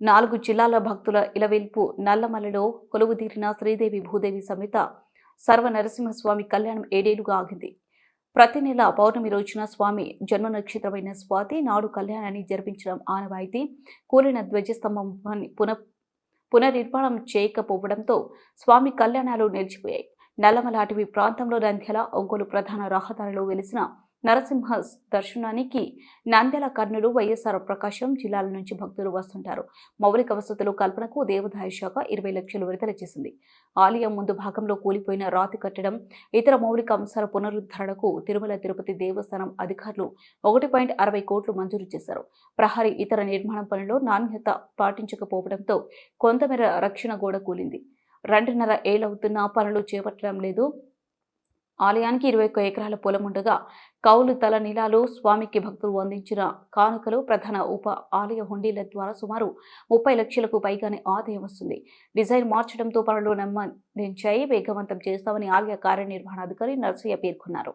నాలుగు జిల్లాల భక్తుల ఇలవెల్పు నల్లమలలో కొలువుదీరిన శ్రీదేవి భూదేవి సమేత సర్వ నరసింహస్వామి కళ్యాణం ఏడేళ్ళుగా ఆగింది. ప్రతి నెల పౌర్ణమి రోజున స్వామి జన్మ నక్షత్రమైన స్వాతి నాడు కళ్యాణాన్ని జరిపించడం ఆనవాయితీ కూలిన ధ్వజస్తంభం పున పునర్నిర్మాణం చేయకపోవడంతో స్వామి కళ్యాణాలు నిలిచిపోయాయి. నల్లమల ప్రాంతంలో నంద్యాల ఒంగోలు ప్రధాన రహదారిలో వెలిసిన నరసింహ దర్శనానికి నంద్యాల కర్నూలు వైఎస్ఆర్ ప్రకాశం జిల్లాల నుంచి భక్తులు వస్తుంటారు. మౌలిక వసతులు కల్పనకు దేవాదాయ శాఖ ఇరవై లక్షలు విడుదల చేసింది. ఆలయం ముందు భాగంలో కూలిపోయిన రాతి కట్టడం ఇతర మౌలిక అంశాల పునరుద్ధరణకు తిరుమల తిరుపతి దేవస్థానం అధికారులు ఒకటి పాయింట్ అరవై కోట్లు మంజూరు చేశారు. ప్రహరీ ఇతర నిర్మాణం పనుల్లో నాణ్యత పాటించకపోవడంతో కొంతమేర రక్షణ గోడ కూలింది. రెండున్నర ఏళ్ళవుతున్న పనులు చేపట్టడం లేదు. ఆలయానికి ఇరవై ఒక్క ఎకరాల పొలం ఉండగా కౌలు తల నీలాలు స్వామికి భక్తులు అందించిన కానుకలు ప్రధాన ఉప ఆలయ హుండీల ద్వారా సుమారు ముప్పై లక్షలకు పైగానే ఆదాయం వస్తుంది. డిజైన్ మార్చడంతో పనులు నెమ్మదించాయి. వేగవంతం చేస్తామని ఆలయ కార్యనిర్వహణాధికారి నర్సయ్య పేర్కొన్నారు.